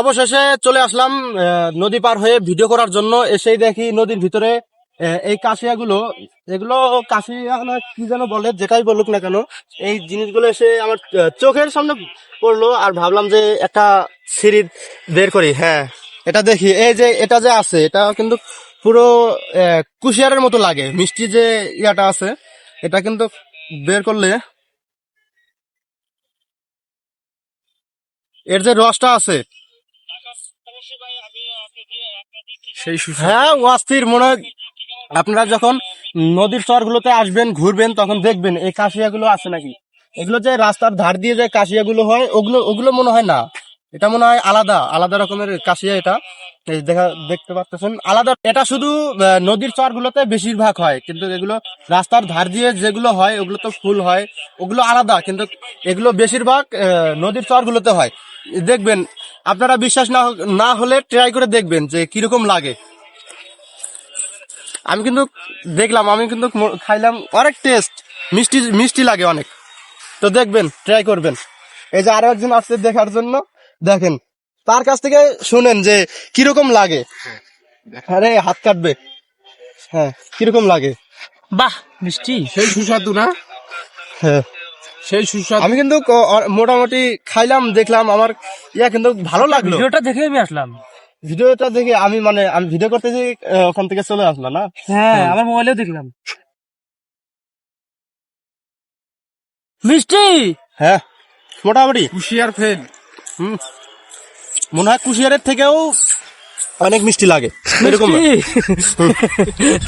অবশেষে চলে আসলাম নদী পার হয়ে ভিডিও করার জন্য। এসেই দেখি নদীর ভিতরে এই কাশিয়াগুলো, এগুলো কাশিয়া না কি যেন বলে, যেটাই বলুক না কেন, এই জিনিসগুলো এসে আমার চোখের সামনে পড়ল আর ভাবলাম যে একটা সিঁড়ি বের করি। হ্যাঁ এটা দেখি, এই যে এটা যে আছে, এটা কিন্তু পুরো কুশিয়ারের মতো লাগে, মিষ্টি যে ইয়াটা আছে, এটা কিন্তু বের করলে এর যে রসটা আছে হ্যাঁ অস্থির মনে আপনারা যখন নদীর চরগুলোতে আসবেন, ঘুরবেন, তখন দেখবেন এই কাশিয়াগুলো আছে নাকি? এগুলো যে রাস্তার ধার দিয়ে যে কাশিয়াগুলো হয়, ওগুলো ওগুলো মনে হয় না। এটা মনে হয় আলাদা আলাদা রকমের কাশিয়া এটা। দেখা, দেখতে পাচ্ছেন আলাদা এটা শুধু নদীর চরগুলোতে বেশিরভাগ হয়, কিন্তু এগুলো রাস্তার ধার দিয়ে যেগুলো হয়, ওগুলো তো ফুল হয়, ওগুলো আলাদা, কিন্তু এগুলো বেশিরভাগ নদীর চরগুলোতে হয়। দেখবেন আপনারা বিশ্বাস না না হলে ট্রাই করে দেখবেন যে কীরকম লাগে। আমি কিন্তু দেখলাম আমি কিন্তু খাইলাম অনেক টেস্ট মিষ্টি মিষ্টি লাগে অনেক। তো দেখবেন ট্রাই করবেন। এই যে আরও একজন আসছে দেখার জন্য দেখেন তার কাছ থেকে শুনেন যে কীরকম লাগে। আরে হাত কাটবে। হ্যাঁ কীরকম লাগে? বাহ মিষ্টি। সেই সুস্বাদু না? হ্যাঁ। সেই সুস্বাদু আমি কিন্তু মোটামুটি খাইলাম দেখলাম আমার ইয়া কিন্তু ভালো লাগল। ভিডিওটা দেখে আমি আসলাম। ভিডিওটা দেখে আমি মানে আমি ভিডিও করতে যে ওখান থেকে চলে আসলো না? হ্যাঁ আমার মোবাইলেও দেখলাম। মিষ্টি! হ্যাঁ মোটামুটি। কুশিয়ার ফেল। হুম। মনে হয় কুশিয়ারের থেকেও অনেক মিষ্টি লাগে। এরকম